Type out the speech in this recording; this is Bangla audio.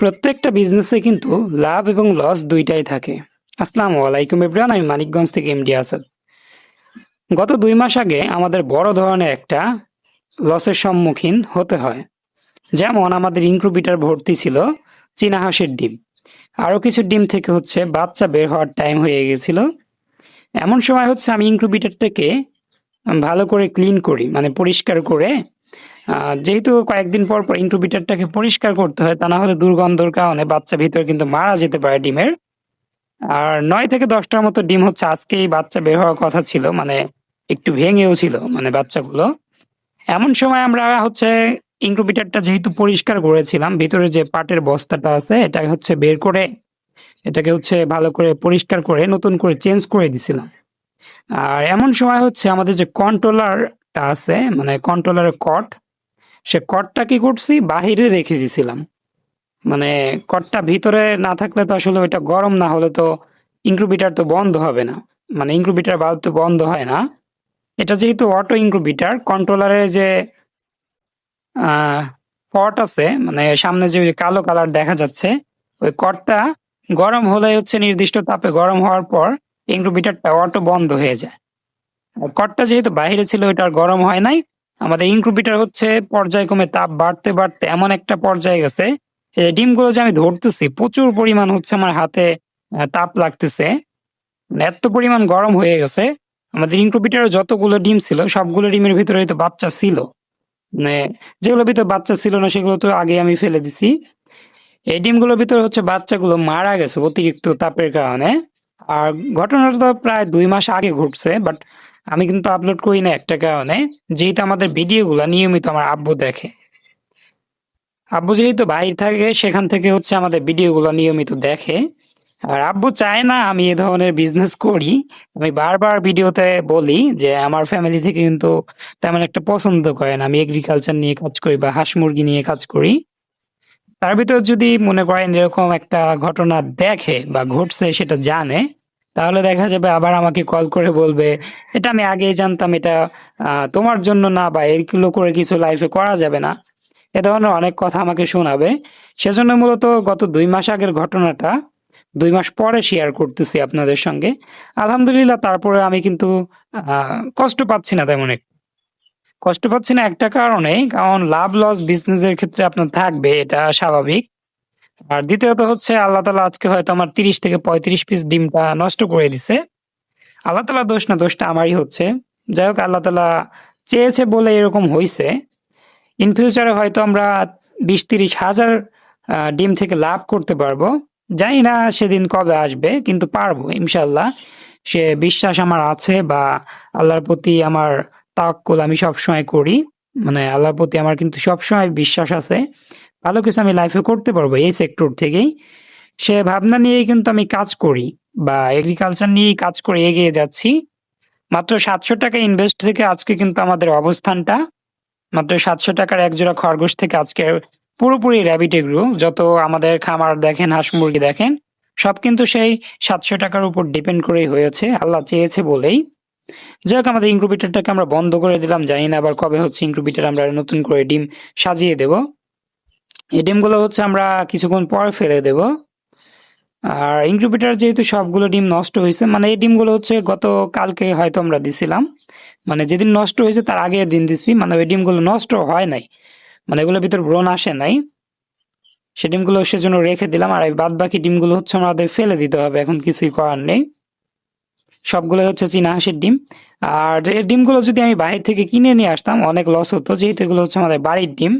প্রত্যেকটা বিজনেসে কিন্তু লাভ এবং লস দুইটাই থাকে। আসসালামু আলাইকুম ইব্রান আমি মানিকগঞ্জ থেকে এমডি আসাদ গত দুই মাস আগে আমাদের বড় ধরনের একটা লসের সম্মুখীন হতে হয়। যেমন আমাদের ইনক্রুবিটার ভর্তি ছিল চীনা হাঁসের ডিম। আরও কিছু ডিম থেকে হচ্ছে বাচ্চা বের হওয়ার টাইম হয়ে গেছিল। এমন সময় হচ্ছে আমি ইনক্রুবিটারটাকে ভালো করে ক্লিন করি মানে পরিষ্কার করে যেহেতু কয়েকদিন পর পর ইনকিউবেটরটাকে পরিষ্কার করতে হয়, তা না হলে দুর্গন্ধর কারণে বাচ্চা ভিতরে কিন্তু মারা যেতে পারে ডিমের। আর নয় থেকে দশটার মতো ডিম হচ্ছে আজকেই বাচ্চা বের হওয়ার কথা ছিল মানে একটু ভেঙেও ছিল মানে বাচ্চাগুলো। এমন সময় আমরা হচ্ছে ইনকিউবেটরটা যেহেতু পরিষ্কার করেছিলাম, ভিতরে যে পাটের বস্তাটা আছে এটা হচ্ছে বের করে, এটাকে হচ্ছে ভালো করে পরিষ্কার করে, নতুন করে চেঞ্জ করে দিছিলাম। আর এমন সময় হচ্ছে আমাদের যে কন্ট্রোলারটা আছে মানে কন্ট্রোলারের কট সে কটটা কি করছি? বাহিরে রেখে দিছিলাম। মানে কটটা ভিতরে না থাকলে তো আসলে ওইটা গরম না হলে তো ইনক্রুবিটার তো বন্ধ হবে না। মানে ইনক্রুবিটার বাল্ব তো বন্ধ হয় না। এটা যেহেতু অটো ইনক্রুবিটার কন্ট্রোলারের যে কট আছে মানে সামনে যে কালো কালার দেখা যাচ্ছে, ওই কটটা গরম হলে হচ্ছে নির্দিষ্ট তাপে গরম হওয়ার পর ইনক্রুবিটারটা অটো বন্ধ হয়ে যায়। কটটা যেহেতু বাইরে ছিল, ওইটা গরম হয় নাই। আমাদের ইনক্রুবিটার হচ্ছে পর্যায়ক্রমে তাপ বাড়তে বাড়তে এমন একটা পর্যায়ে গেছে। ডিমগুলো যে আমি ধরতেছি, প্রচুর পরিমাণ হচ্ছে আমার হাতে তাপ লাগতেছে। এত পরিমাণ গরম হয়ে গেছে। আমাদের ইনক্রুবিটারে যতগুলো ডিম ছিল, সবগুলো ডিমের ভিতরে তো বাচ্চা ছিল। মানে যেগুলো ভিতরে বাচ্চা ছিল না, সেগুলো তো আগে আমি ফেলে দিছি। এই ডিমগুলোর ভিতরে হচ্ছে বাচ্চাগুলো মারা গেছে অতিরিক্ত তাপের কারণে। আর ঘটনাটা প্রায় দুই মাস আগে ঘটছে বাট আমি কিন্তু আপলোড করি না একটা কারণে, যেহেতু আমাদের ভিডিওগুলো নিয়মিত আমার আব্বু দেখে। আব্বু যেহেতু বাইরে থাকে, সেখান থেকে হচ্ছে আমাদের ভিডিওগুলো নিয়মিত দেখে। আর আব্বু চায় না আমি এ ধরনের বিজনেস করি। আমি বারবার ভিডিওতে বলি যে, আমার ফ্যামিলি থেকে কিন্তু তেমন একটা পছন্দ করে না। আমি এগ্রিকালচার নিয়ে কাজ করি বা হাঁস মুরগি নিয়ে কাজ করি। তার ভিতর যদি মনে করেন এরকম একটা ঘটনা দেখে বা ঘটছে সেটা জানে তাহলে দেখা যাবে আবার আমাকে কল করে বলবে, এটা আমি আগেই জানতাম, এটা তোমার জন্য না বা এগুলো করে কিছু লাইফে করা যাবে না। এ ধরনের অনেক কথা আমাকে শোনাবে। সেজন্য মূলত গত দুই মাস আগের ঘটনাটা দুই মাস পরে শেয়ার করতেছি আপনাদের সঙ্গে। আলহামদুলিল্লাহ, তারপরে আমি কিন্তু কষ্ট পাচ্ছি না তেমন কষ্ট পাচ্ছি না একটা কারণে, কারণ লাভ লস বিজনেসের ক্ষেত্রে আপনার থাকবে, এটা স্বাভাবিক। আর দ্বিতীয়ত হচ্ছে আল্লাহ তালা আজকে হয়তো আমার তিরিশ থেকে পঁয়ত্রিশ পিস ডিমটা নষ্ট করে দিছে। আল্লাহ তালা দোষ না, দোষটা আমারই হচ্ছে। যাই হোক, আল্লাহ তালা চেয়েছে বলে এরকম হয়েছে ইন ফিউচারে হয়তো আমরা বিশ তিরিশ হাজার ডিম থেকে লাভ করতে পারব। জানি না সেদিন কবে আসবে, কিন্তু পারব ইনশাল্লাহ সে বিশ্বাস আমার আছে বা আল্লাহর প্রতি আমার তাক্কুল আমি সবসময় করি। মানে আল্লাহর প্রতি আমার কিন্তু সবসময় বিশ্বাস আছে। ভালো কিছু আমি লাইফে করতে পারব এই সেক্টর থেকেই। সে ভাবনা নিয়েই কিন্তু আমি কাজ করি বা এগ্রিকালচার নিয়েই কাজ করে এগিয়ে যাচ্ছি। মাত্র সাতশো টাকা ইনভেস্ট থেকে আজকে কিন্তু আমাদের অবস্থানটা। মাত্র সাতশো টাকার এক জোড়া খরগোশ থেকে আজকে পুরোপুরি র্যাবিট এগ্রো যত আমাদের খামার দেখেন, হাঁস মুরগি দেখেন, সব কিন্তু সেই সাতশো টাকার উপর ডিপেন্ড করেই হয়েছে। আল্লাহ চেয়েছে বলেই। যাই হোক আমাদের ইনক্রুবিটারটাকে আমরা বন্ধ করে দিলাম। জানি না আবার কবে হচ্ছে ইনক্রুবিটার আমরা নতুন করে ডিম সাজিয়ে দেব। এই ডিমগুলো হচ্ছে আমরা কিছুক্ষণ পর ফেলে দেব। আর ইনক্রুবিটার যেহেতু সবগুলো ডিম নষ্ট হয়েছে মানে এই ডিমগুলো হচ্ছে গত কালকে হয়তো আমরা দিছিলাম। মানে যেদিন নষ্ট হয়েছে তার আগের দিন দিছি মানে ওই ডিমগুলো নষ্ট হয় নাই। মানে এগুলোর ভিতর ব্রণ আসে নাই। সে ডিমগুলো সেজন্য রেখে দিলাম, আর এই বাদ বাকি ডিমগুলো হচ্ছে আমাদের ফেলে দিতে হবে, এখন কিছুই করার নেই। সবগুলো হচ্ছে চীনা হাঁসের ডিম। আর এই ডিমগুলো যদি আমি বাইরে থেকে কিনে নিয়ে আসতাম, অনেক লস হতো, যেহেতু এগুলো হচ্ছে আমাদের বাড়ির ডিম।